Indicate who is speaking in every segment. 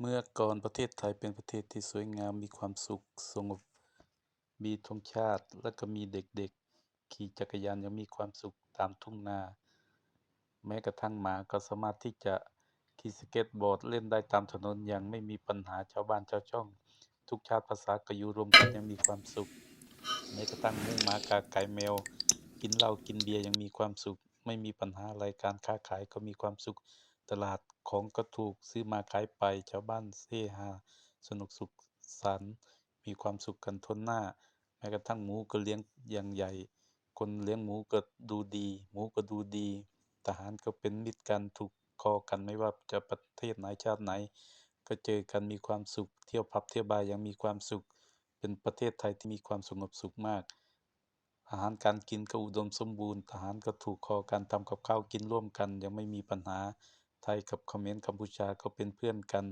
Speaker 1: เมื่อก่อนประเทศไทยเป็นประเทศที่สวยงาม มีความสุข สงบ มีธงชาติ และก็มีเด็กๆ ขี่จักรยานย่างมีความสุขตามทุ่งนา แม้กระทั่งหมาก็สามารถที่จะขี่สเก็ตบอร์ดเล่นได้ตามถนนอย่างไม่มีปัญหาชาวบ้านชาวช่อง ทุกชาติภาษาก็อยู่รวมกันย่างมีความสุข แม้กระทั่งหมูหมากาไก่แมว กินเหล้ากินเบียร์ยังมีความสุข ไม่มีปัญหาอะไรการค้าขายก็มีความสุข ตลาดของก็ถูกซื้อมาขายไป ชาวบ้านเฮฮาสนุกสุขสันต์มีความสุขกันทั่วหน้า แม้กระทั่งหมูก็เลี้ยงอย่างใหญ่ คนเลี้ยงหมูก็ดูดี หมูก็ดูดี ทหารก็เป็นมิตรกันถูกคอกันไม่ว่าจะประเทศไหนชาติไหน ก็เจอกันมีความสุข เที่ยวผับเที่ยวบาร์อย่างมีความสุข เป็นประเทศไทยที่มีความสงบสุขมาก อาหารการกินก็อุดมสมบูรณ์ ทหารก็ถูกคอกันทำกับข้าวกินร่วมกันย่างไม่มีปัญหา ไทยกับเขมรกัมพูชาก็เป็นเพื่อนกัน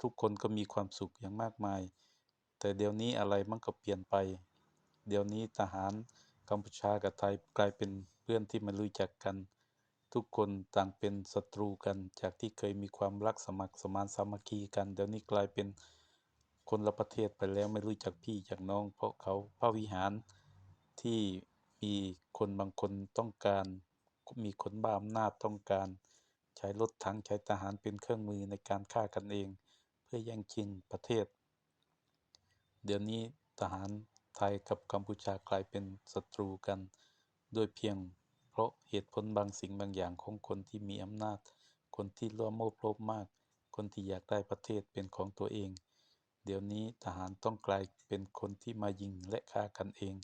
Speaker 1: ทุกคนก็มีความสุขอย่างมากมาย แต่เดี๋ยวนี้อะไรมันก็เปลี่ยนไป เดี๋ยวนี้ทหารกัมพูชากับไทยกลายเป็นเพื่อนที่ไม่รู้จักกัน ทุกคนต่างเป็นศัตรูกัน จากที่เคยมีความรักสมัครสมานสามัคคีกัน เดี๋ยวนี้กลายเป็นคนละประเทศไปแล้วไม่รู้จักพี่จักน้อง เพราะเขาพระวิหารที่มีคนบางคนต้องการ มีคนบ้าอำนาจต้องการ ใช้รถถังใช้ทหารเป็นเครื่องมือในการฆ่ากันเอง เพื่อแย่งชิงประเทศ เดี๋ยวนี้ทหารไทยกับกัมพูชากลายเป็นศัตรูกัน โดยเพียงเพราะเหตุผลบางสิ่งบางอย่างของคนที่มีอำนาจ คนที่โลภโมโลภมาก คนที่อยากได้ประเทศเป็นของตัวเอง เดี๋ยวนี้ทหารต้องกลายเป็นคนที่มายิงและฆ่ากันเอง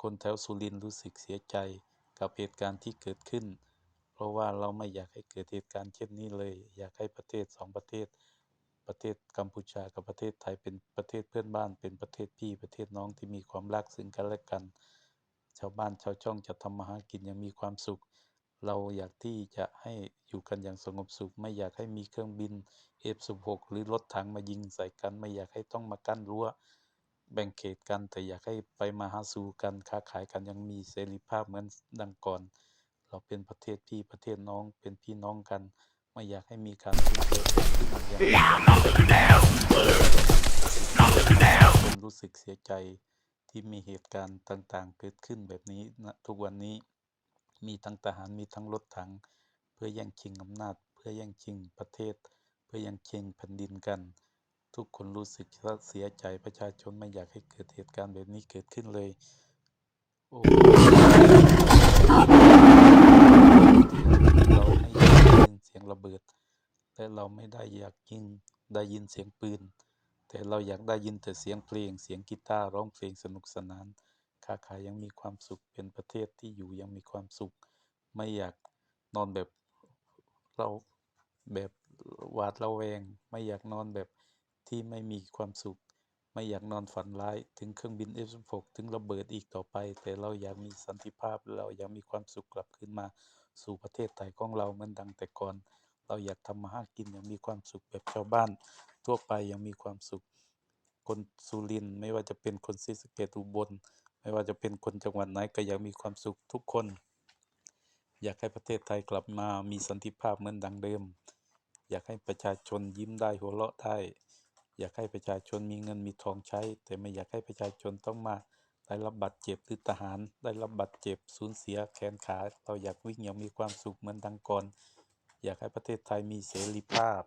Speaker 1: คนแถวสุรินทร์รู้สึกเสียใจกับเหตุการณ์ที่เกิดขึ้น เพราะว่าเราไม่อยากให้เกิดเหตุการณ์เช่นนี้เลย อยากให้ประเทศสองประเทศ ประเทศกัมพูชากับประเทศไทยเป็นประเทศเพื่อนบ้าน เป็นประเทศพี่ประเทศน้องที่มีความรักซึ่งกันและกัน ชาวบ้านชาวช่องจะทำมาหากินอย่างมีความสุข เราอยากที่จะให้อยู่กันอย่างสงบสุข ไม่อยากให้มีเครื่องบิน F16 หรือรถถังมายิงใส่กัน ไม่อยากให้ต้องมากั้นรั้วแบ่งเขตกันแต่อยากให้ไปมาหาสู่กันค้าขายกันยังมีเสรีภาพเหมือนดังก่อน เราเป็นประเทศพี่ประเทศน้องเป็นพี่น้องกัน ไม่อยากให้มีการสูญเสียเกิดขึ้นย่างผมรู้สึกเสียใจที่มีเหตุการณ์ต่างๆ เกิดขึ้นแบบนี้ณทุกวันนี้มีทั้งทหารมีทั้งรถถัง เพื่อแย่งชิงอำนาจ เพื่อแย่งชิงประเทศ เพื่อแย่งชิงแผ่นดินกัน ทุกคนรู้สึกเสียใจประชาชนไม่อยากให้เกิดเหตุการณ์แบบนี้เกิดขึ้นเลยโอ้ เราไม่อยากได้ยินเสียงระเบิด และ เราไม่ได้อยากยินได้ยินเสียงปืน แต่เราอยากได้ยินแต่เสียงเพลง เสียงกีตาร์ร้องเพลงสนุกสนาน ค้าขายยังมีความสุขเป็นประเทศที่อยู่ยังมีความสุข ไม่อยากนอนแบบเราแบบหวาดระแวง ไม่อยากนอนแบบที่ไม่มีความสุข ไม่อยากนอนฝันร้ายถึงเครื่องบิน F16 ถึงระเบิดอีกต่อไป แต่เราอยากมีสันติภาพเราอยากมีความสุขกลับคืนมาสู่ประเทศไทยของเราเหมือนดังแต่ก่อน เราอยากทำมาหากินอย่างมีความสุขแบบชาวบ้านทั่วไปอย่างมีความสุข คนสุรินไม่ว่าจะเป็นคนศรีสะเกษอุบล ไม่ว่าจะเป็นคนจังหวัดไหนก็อยากมีความสุขทุกคน อยากให้ประเทศไทยกลับมามีสันติภาพเหมือนดังเดิม อยากให้ประชาชนยิ้มได้หัวเราะได้ อยากให้ประชาชนมีเงินมีทองใช้ แต่ไม่อยากให้ประชาชนต้องมาได้รับบาดเจ็บหรือทหาร ได้รับบาดเจ็บสูญเสียแขนขา เราอยากวิ่งอย่างมีความสุขเหมือนดังก่อน อยากให้ประเทศไทยมีเสรีภาพ